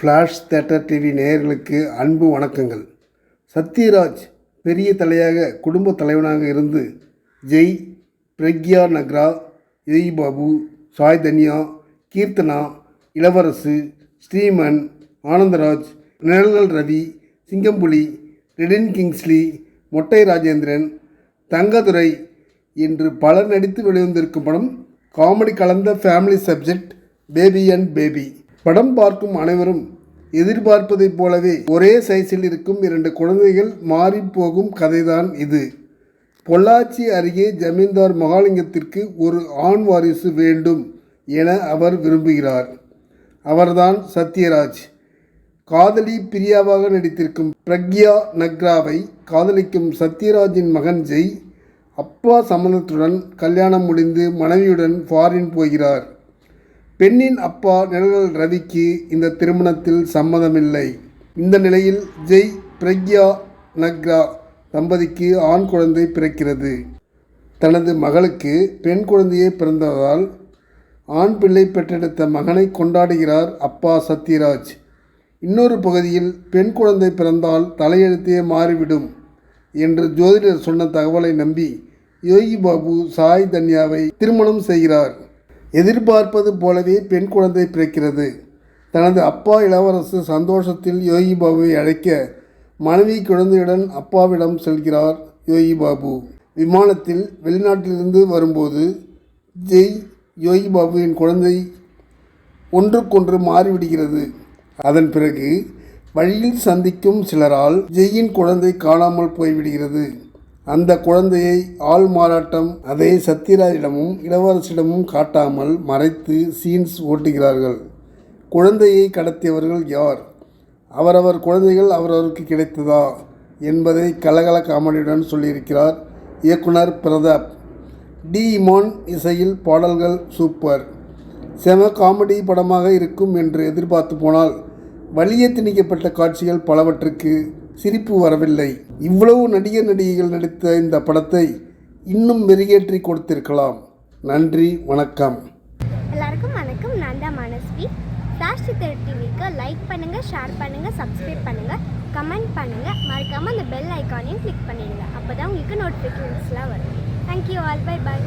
Flash theatre TV நேயர்களுக்கு அன்பு வணக்கங்கள். சத்யராஜ் பெரிய தலையாக குடும்ப தலைவனாக இருந்து ஜெய் பிரக்யா நக்ரா யோகி பாபு சாய் தன்யா கீர்த்தனா இளவரசு ஸ்ரீமன் ஆனந்தராஜ் நிழல்கள் ரவி சிங்கம்புலி ரெடின் கிங்ஸ்லி மொட்டை ராஜேந்திரன் தங்கதுரை என்று பலர் நடித்து வெளிவந்திருக்கும் படம் காமெடி கலந்த family subject Baby and Baby படம் பார்க்கும் அனைவரும் எதிர்பார்ப்பதைப் போலவே ஒரே சைஸில் இருக்கும் இரண்டு குழந்தைகள் மாறிப் போகும் கதைதான் இது. பொள்ளாச்சி அருகே ஜமீன்தார் மகாலிங்கத்திற்கு ஒரு ஆண் வாரிசு வேண்டும் என அவர் விரும்புகிறார். அவர்தான் சத்யராஜ். காதலி பிரியாவாக நடித்திருக்கும் பிரக்யா நக்ராவை காதலிக்கும் சத்யராஜின் மகன் ஜெய் அப்பா சம்மதத்துடன் கல்யாணம் முடிந்து மனைவியுடன் ஃபாரின் போகிறார். பெண்ணின் அப்பா நிழல் ரவிக்கு இந்த திருமணத்தில் சம்மதமில்லை. இந்த நிலையில் ஜெய் பிரக்யா நக்ரா தம்பதிக்கு ஆண் குழந்தை பிறக்கிறது. தனது மகளுக்கு பெண் குழந்தையே பிறந்ததால் ஆண் பிள்ளை பெற்றெடுத்த மகனை கொண்டாடுகிறார் அப்பா சத்யராஜ். இன்னொரு பகுதியில் பெண் குழந்தை பிறந்தால் தலையெழுத்தே மாறிவிடும் என்று ஜோதிடர் சொன்ன தகவலை நம்பி யோகி பாபு சாய் தன்யாவை திருமணம் செய்கிறார். எதிர்பார்ப்பது போலவே பெண் குழந்தை பிறக்கிறது. தனது அப்பா இளவரசு சந்தோஷத்தில் யோகி பாபுவை அழைக்க மனைவி குழந்தையுடன் அப்பாவிடம் செல்கிறார் யோகி பாபு விமானத்தில் வெளிநாட்டிலிருந்து வரும்போது ஜெய் யோகி பாபுவின் குழந்தை ஒன்றுக்கொன்று மாறிவிடுகிறது. அதன் பிறகு வழியில் சந்திக்கும் சிலரால் ஜெய்யின் குழந்தை காணாமல் போய்விடுகிறது. அந்த குழந்தையை ஆள் மாறாட்டம் அதை சத்யராஜிடமும் இளவரசிடமும் காட்டாமல் மறைத்து சீன்ஸ் ஓட்டுகிறார்கள். குழந்தையை கடத்தியவர்கள் யார்? அவரவர் குழந்தைகள் அவரவருக்கு கிடைத்ததா? என்பதை கலகல காமெடியுடன் சொல்லியிருக்கிறார் இயக்குனர் பிரதாப். டி. இமான் இசையில் பாடல்கள் சூப்பர். செம காமெடி படமாக இருக்கும் என்று எதிர்பார்த்து போனால் வலிய திணிக்கப்பட்ட காட்சிகள் பலவற்றுக்கு சிரிப்பு வரவில்லை. இவ்வளவு நடிகர் நடிகைகள் நடித்த இந்த படத்தை இன்னும் மெருகேற்றி கொடுத்திருக்கலாம். நன்றி வணக்கம். எல்லாருக்கும் வணக்கம். நான் தான் மனஸ்வி. ஃப்ளாஷ் சித்தர் டிவிக்கு லைக் பண்ணுங்கள் ஷேர் பண்ணுங்கள் சப்ஸ்கிரைப் பண்ணுங்கள் கமெண்ட் பண்ணுங்கள் மறக்காமல் அந்த பெல் ஐக்கானையும் கிளிக் பண்ணிடுங்க. அப்போ தான் உங்களுக்கு நோட்டிஃபிகேஷன்ஸ்லாம் வரும். Thank you all by by